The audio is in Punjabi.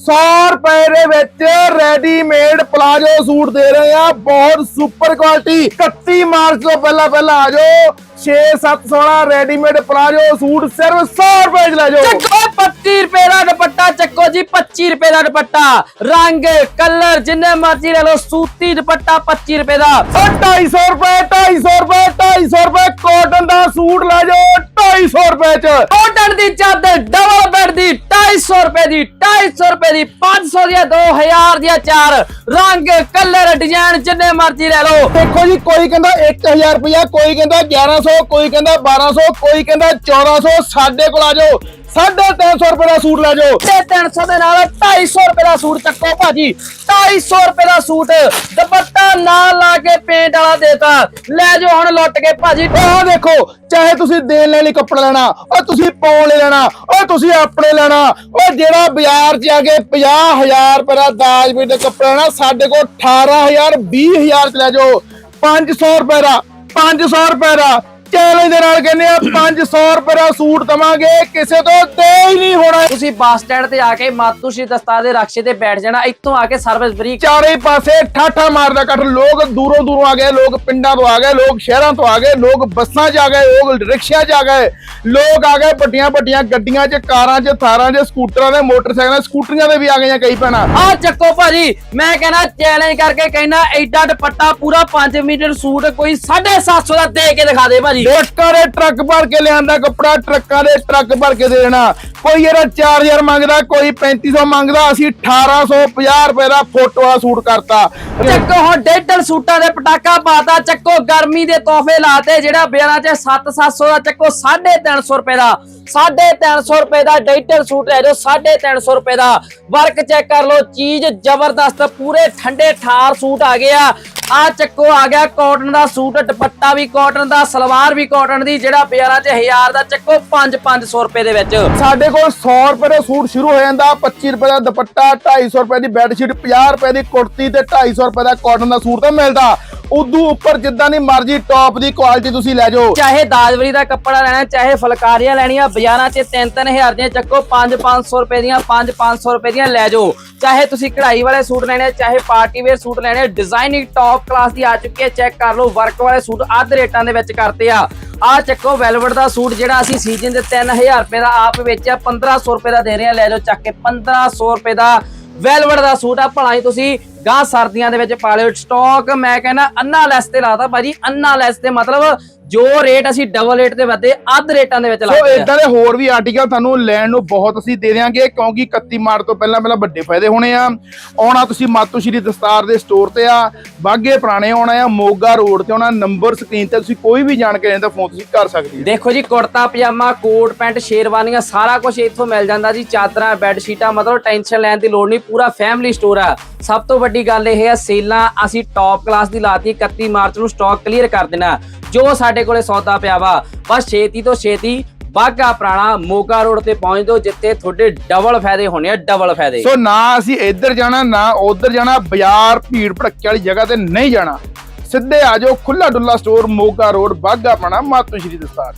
100 ਰੁਪਏ ਦੇ ਵਿੱਚ ਰੈਡੀਮੇਡ ਪਲਾਜੋ ਸੂਟ ਦੇ ਰਹੇ ਆ ਬਹੁਤ ਸੁਪਰ ਕੁਆਲਿਟੀ 31 ਮਾਰਚ ਤੋਂ ਪਹਿਲਾਂ ਪਹਿਲਾਂ ਆ ਜਾਓ। 6 7 16 ਰੈਡੀਮੇਡ ਪਲਾਜੋ ਸੂਟ ਸਿਰਫ 100 ਰੁਪਏ 'ਚ ਲੈ ਜਾਓ। ਚੱਕੋ 25 ਰੁਪਏ ਦਾ ਦੁਪੱਟਾ ਚੱਕੋ ਜੀ 25 ਰੁਪਏ ਦਾ ਦੁਪੱਟਾ। ਰੰਗ ਕਲਰ ਜਿੰਨੇ ਮਰਜ਼ੀ ਲੈ ਲਓ ਸੂਤੀ ਦੁਪੱਟਾ 25 ਰੁਪਏ ਦਾ। ਉਹ 250 ਰੁਪਏ 250 ਰੁਪਏ 250 ਰੁਪਏ ਕਾਟਨ ਦਾ ਸੂਟ ਲੈ ਜਾਓ 250 ਰੁਪਏ 'ਚ। ਕਾਟਨ ਦੀ ਚਾਦਰ ਡਬਲ 250 ਰੁਪਏ ਦੀ 250 ਰੁਪਏ ਦੀ 500 ਦੀਆਂ 2000 ਦੀਆਂ ਚਾਰ। ਰੰਗ ਕਲਰ ਡਿਜ਼ਾਈਨ ਜਿੰਨੇ ਮਰਜ਼ੀ ਲੈ ਲਓ। ਦੇਖੋ ਜੀ ਕੋਈ ਕਹਿੰਦਾ 1000 ਰੁਪਇਆ ਕੋਈ ਕਹਿੰਦਾ 1100 ਕੋਈ ਕਹਿੰਦਾ 1200 ਕੋਈ ਕਹਿੰਦਾ 1400 ਸਾਡੇ ਕੋਲ ਆ ਜਾਓ। 350 ਰੁਪਏ ਦਾ ਸੂਟ ਲੈ ਜਾਓ। ਤੇ 300 ਦੇ ਨਾਲ 250 ਰੁਪਏ ਦਾ ਸੂਟ ਚੱਕੋ ਭਾਜੀ। 250 ਰੁਪਏ ਦਾ ਸੂਟ, ਦੁਪੱਟਾ ਨਾਲ ਲਾ ਕੇ ਪੇਂਟ ਵਾਲਾ ਦੇਤਾ। ਲੈ ਜਾਓ, ਹੁਣ ਲੁੱਟ ਕੇ ਭਾਜੀ। ਆਹ ਦੇਖੋ, ਚਾਹੇ ਤੁਸੀਂ ਦੇਣ ਲੈਣ ਲਈ ਕੱਪੜਾ ਲੈਣਾ, ਉਹ ਤੁਸੀਂ ਪਾਉਣ ਲਈ ਲੈਣਾ, ਉਹ ਤੁਸੀਂ ਆਪਣੇ ਲੈਣਾ, ਉਹ ਜਿਹੜਾ ਬਾਜ਼ਾਰ 'ਚ ਆ ਕੇ 50000 ਰੁਪਏ ਦਾ ਦਾਜ ਵੀ ਦੇ ਕੱਪੜਾ ਲੈਣਾ, ਸਾਡੇ ਕੋਲ 18000 20000 ਚ ਲੈ ਜਾਓ। 500 ਰੁਪਏ ਦਾ 500 ਰੁਪਏ ਦਾ ਚੈਲੰਜ ਦੇ ਨਾਲ ਕਹਿੰਦੇ ਆ 500 ਰੁਪਏ ਦਾ ਸੂਟ ਦਵਾਂਗੇ ਕਿਸੇ ਤੋਂ ਦੇ ਹੀ ਨਹੀਂ ਹੋਣਾ। ਤੁਸੀਂ ਬੱਸ ਸਟੈਂਡ ਤੇ ਆ ਕੇ ਮਾਤੂ ਸ਼੍ਰੀ ਦਸਤਾਰ ਦੇ ਰਕਸ਼ੇ ਤੇ ਬੈਠ ਜਾਣਾ ਇੱਥੋਂ ਆ ਕੇ ਸਰਵਿਸ ਫ੍ਰੀ ਚਾਰੇ ਪਾਸੇ ਠਾਠਾ ਮਾਰਦਾ ਕੱਠ ਲੋਕ ਦੂਰੋਂ ਦੂਰੋਂ ਆ ਗਏ ਲੋਕ ਪਿੰਡਾਂ ਤੋਂ ਆ ਗਏ ਲੋਕ ਸ਼ਹਿਰਾਂ ਤੋਂ ਆ ਗਏ ਲੋਕ ਬੱਸਾਂ 'ਚ ਆ ਗਏ ਲੋਕ ਰਿਕਸ਼ਿਆਂ 'ਚ ਆ ਗਏ ਲੋਕ ਆ ਗਏ ਵੱਡੀਆਂ ਵੱਡੀਆਂ ਗੱਡੀਆਂ 'ਚ ਕਾਰਾਂ 'ਚ ਥਾਰਾਂ 'ਚ ਸਕੂਟਰਾਂ 'ਤੇ ਮੋਟਰਸਾਈਕਲਾਂ ਸਕੂਟਰੀਆਂ 'ਤੇ ਵੀ ਆ ਗਈਆਂ ਕਈ ਭੈਣਾਂ। ਆ ਚੱਕੋ ਭਾਜੀ ਮੈਂ ਕਹਿੰਦਾ ਚੈਲੰਜ ਕਰਕੇ ਕਹਿਣਾ ਐਡਾ ਦੁਪੱਟਾ ਪੂਰਾ 5 ਮੀਟਰ ਸੂਟ ਕੋਈ 750 ਦਾ ਦੇ ਕੇ ਦਿਖਾ ਦੇ ਭਾਜੀ। ਟਰੱਕਾਂ ਦੇ ਟਰੱਕ ਭਰ ਕੇ ਲਿਆਂਦਾ ਕੱਪੜਾ ਟਰੱਕਾਂ ਦੇ ਟਰੱਕ ਭਰ ਕੇ ਦੇ ਦੇਣਾ। ਕੋਈ ਇਹਦਾ 4000 ਮੰਗਦਾ ਕੋਈ 3500 ਮੰਗਦਾ ਅਸੀਂ 1850 ਰੁਪਏ ਦਾ ਫੋਟੋ ਵਾਲਾ ਸੂਟ ਕਰਤਾ। ਚੱਕੋ ਹੁਣ ਡੇਢਲ ਸੂਟਾਂ ਦੇ ਪਟਾਕਾ ਪਾਤਾ ਚੱਕੋ ਗਰਮੀ ਦੇ ਤੋਹਫੇ ਲਾਤੇ ਜਿਹੜਾ ਬਿਆਰਾਂ ਚ 7-700 ਦਾ ਚੱਕੋ 350 ਰੁਪਏ ਦਾ 350 ਰੁਪਏ ਦਾ ਡੇਢਲ ਸੂਟ ਲੈ ਜਾਓ 350 ਰੁਪਏ ਦਾ। ਵਰਕ ਚੈੱਕ ਕਰ ਲਓ ਚੀਜ਼ ਜ਼ਬਰਦਸਤ ਪੂਰੇ ਠੰਡੇ ਠਾਰ ਸੂਟ ਆ ਗਏ ਆ। ਆ ਚੱਕੋ ਆ ਗਿਆ ਕਾਟਨ ਦਾ ਸੂਟ ਦੁਪੱਟਾ ਵੀ ਕਾਟਨ ਦਾ ਸਲਵਾਰ ਵੀ ਕਾਟਨ ਦੀ ਜਿਹੜਾ ਬਿਆਰਾਂ ਚ 1000 ਦਾ ਚੱਕੋ 5-500 ਰੁਪਏ ਦੇ ਵਿੱਚ। ਸਾਡੇ ਕੋਲ 100 ਰੁਪਏ ਦਾ ਸੂਟ ਸ਼ੁਰੂ ਹੋ ਜਾਂਦਾ 25 ਰੁਪਏ ਦਾ ਦੁਪੱਟਾ 250 ਰੁਪਏ ਦੀ ਬੈੱਡ ਸ਼ੀਟ 50 ਰੁਪਏ ਦੀ ਕੁੜਤੀ ਤੇ 250 ਰੁਪਏ ਦਾ ਕਾਟਨ ਦਾ ਸੂਟ ਤਾਂ ਮਿਲਦਾ। ਉਦੋਂ ਉੱਪਰ ਜਿੱਦਾਂ ਦੀ ਮਰਜ਼ੀ ਟੌਪ ਦੀ ਕੁਆਲਿਟੀ ਤੁਸੀਂ ਲੈ ਜਾਓ। ਚਾਹੇ ਦਾਜਵਰੀ ਦਾ ਕੱਪੜਾ ਲੈਣਾ, ਚਾਹੇ ਫਲਕਾਰੀਆਂ ਲੈਣੀਆਂ, ਬਾਜ਼ਾਰਾਂ 'ਚ 3-3000 ਦੀਆਂ ਚੱਕੋ 5-500 ਰੁਪਏ ਦੀਆਂ 5-500 ਰੁਪਏ ਦੀਆਂ ਲੈ ਜਾਓ। ਚਾਹੇ ਤੁਸੀਂ ਕਢਾਈ ਵਾਲੇ ਸੂਟ ਲੈਣੇ ਚਾਹੇ ਪਾਰਟੀ ਵੇਅਰ ਸੂਟ ਲੈਣੇ ਡਿਜ਼ਾਈਨਿੰਗ ਟੌਪ ਕਲਾਸ ਦੀ ਆ ਚੁੱਕੀ ਹੈ ਚੈੱਕ ਕਰ ਲਓ ਵਰਕ ਵਾਲੇ ਸੂਟ ਅੱਧ ਰੇਟਾਂ ਦੇ ਵਿੱਚ ਕਰਤੇ ਆ। ਆ ਚੱਕੋ ਵੈਲਵਟ ਦਾ ਸੂਟ ਜਿਹੜਾ ਅਸੀਂ ਸੀਜ਼ਨ ਦੇ 3000 ਰੁਪਏ ਦਾ ਆਪ ਵੇਚਿਆ 1500 ਰੁਪਏ ਦਾ ਦੇ ਰਹੇ ਆ, ਲੈ ਜਾਓ ਚੱਕ ਕੇ 1500 ਰੁਪਏ ਦਾ ਵੈਲਵਟ ਦਾ ਸੂਟ ਆ। ਭਲਾ ਹੀ ਤੁਸੀਂ ਗਾਂ ਸਰਦੀਆਂ ਦੇ ਵਿੱਚ ਪਾ ਲਿਓ। ਸਟਾਕ ਮੈਂ ਕਹਿੰਦਾ ਅੰਨਾ ਲੈਸ ਤੇ ਲਾਤਾ ਭਾਜੀ। ਅੰਨਾ ਲੈਸ ਤੇ ਮਤਲਬ ਜੋ ਰੇਟ ਅਸੀਂ ਡਬਲ ਰੇਟ ਤੇ ਵਧੇ ਅੱਧ ਰੇਟਾਂ ਦੇ ਵਿੱਚ ਸੋ ਲਾਤੇ ਆ। ਇਦਾਂ ਦੇ ਹੋਰ ਵੀ ਆਰਟੀਕਲ ਤੁਹਾਨੂੰ ਲੈਣ ਨੂੰ ਬਹੁਤ ਅਸੀਂ ਦੇ ਦਿਆਂਗੇ ਕਿਉਂਕਿ 31 ਮਾਰਚ ਤੋਂ ਪਹਿਲਾਂ ਪਹਿਲਾਂ ਵੱਡੇ ਫਾਇਦੇ ਹੋਣੇ ਆ। ਆਉਣਾ ਤੁਸੀਂ ਮਾਤੂ ਸ਼੍ਰੀ ਦਸਤਾਰ ਦੇ ਸਟੋਰ ਤੇ ਆ ਬਾਗੇ ਪੁਰਾਣੇ ਆਉਣਾ ਆ ਮੋਗਾ ਰੋਡ ਤੇ ਆਉਣਾ ਨੰਬਰ ਸਕਰੀਨ ਤੇ ਤੁਸੀਂ ਕੋਈ ਵੀ ਜਾਣਕਾਰੀ ਦਾ ਫੋਨ ਤੁਸੀਂ ਕਰ ਸਕਦੇ ਹੋ। ਦੇਖੋ ਜੀ ਕੁੜਤਾ ਪਜਾਮਾ ਕੋਟ ਪੈਂਟ ਸ਼ੇਰਵਾਨੀਆਂ ਸਾਰਾ ਕੁਝ ਇੱਥੋਂ ਮਿਲ ਜਾਂਦਾ ਜੀ ਚਾਦਰਾਂ ਬੈੱਡ ਸ਼ੀਟਾਂ ਮਤਲਬ ਟੈਨਸ਼ਨ ਲੈਣ ਦੀ ਲੋੜ ਨਹੀਂ ਪੂਰਾ ਫੈਮਿਲੀ ਸਟੋਰ ਆ। ਸਭ ਤੋਂ ਵੱਡੀ ਗੱਲ ਇਹ ਹੈ ਸੇਲਾਂ ਅਸੀਂ ਟੌਪ ਕਲਾਸ ਦੀ ਲਾਤੀ 31 ਮਾਰਚ ਨੂੰ ਸਟਾਕ ਕਲੀਅਰ ਕਰ ਦੇਣਾ। ਜੋ ਸਾਡੇ ਕੋਲੇ ਸੌਦਾ ਪਿਆ ਵਾ, ਬਸ ਛੇਤੀ ਤੋਂ ਛੇਤੀ ਬਾਗਾ ਪ੍ਰਾਣਾ ਮੋਗਾ ਰੋਡ ਤੇ ਪਹੁੰਚ ਦਿਓ ਜਿੱਥੇ ਤੁਹਾਡੇ ਡਬਲ ਫਾਇਦੇ ਹੋਣੇ ਆ ਡਬਲ ਫਾਇਦੇ। ਸੋ ਨਾ ਅਸੀਂ ਇੱਧਰ ਜਾਣਾ, ਨਾ ਉੱਧਰ ਜਾਣਾ, ਬਾਜ਼ਾਰ ਭੀੜ ਭੜੱਕੇ ਵਾਲੀ ਜਗ੍ਹਾ ਤੇ ਨਹੀਂ ਜਾਣਾ। ਸਿੱਧੇ ਆ ਜਾਓ ਖੁੱਲਾ ਡੁੱਲਾ ਸਟੋਰ ਮੋਗਾ ਰੋਡ ਬਾਗਾ ਪੁਰਾਣਾ ਮਾਤੂ ਸ਼੍ਰੀ ਦਸਤਾਰ।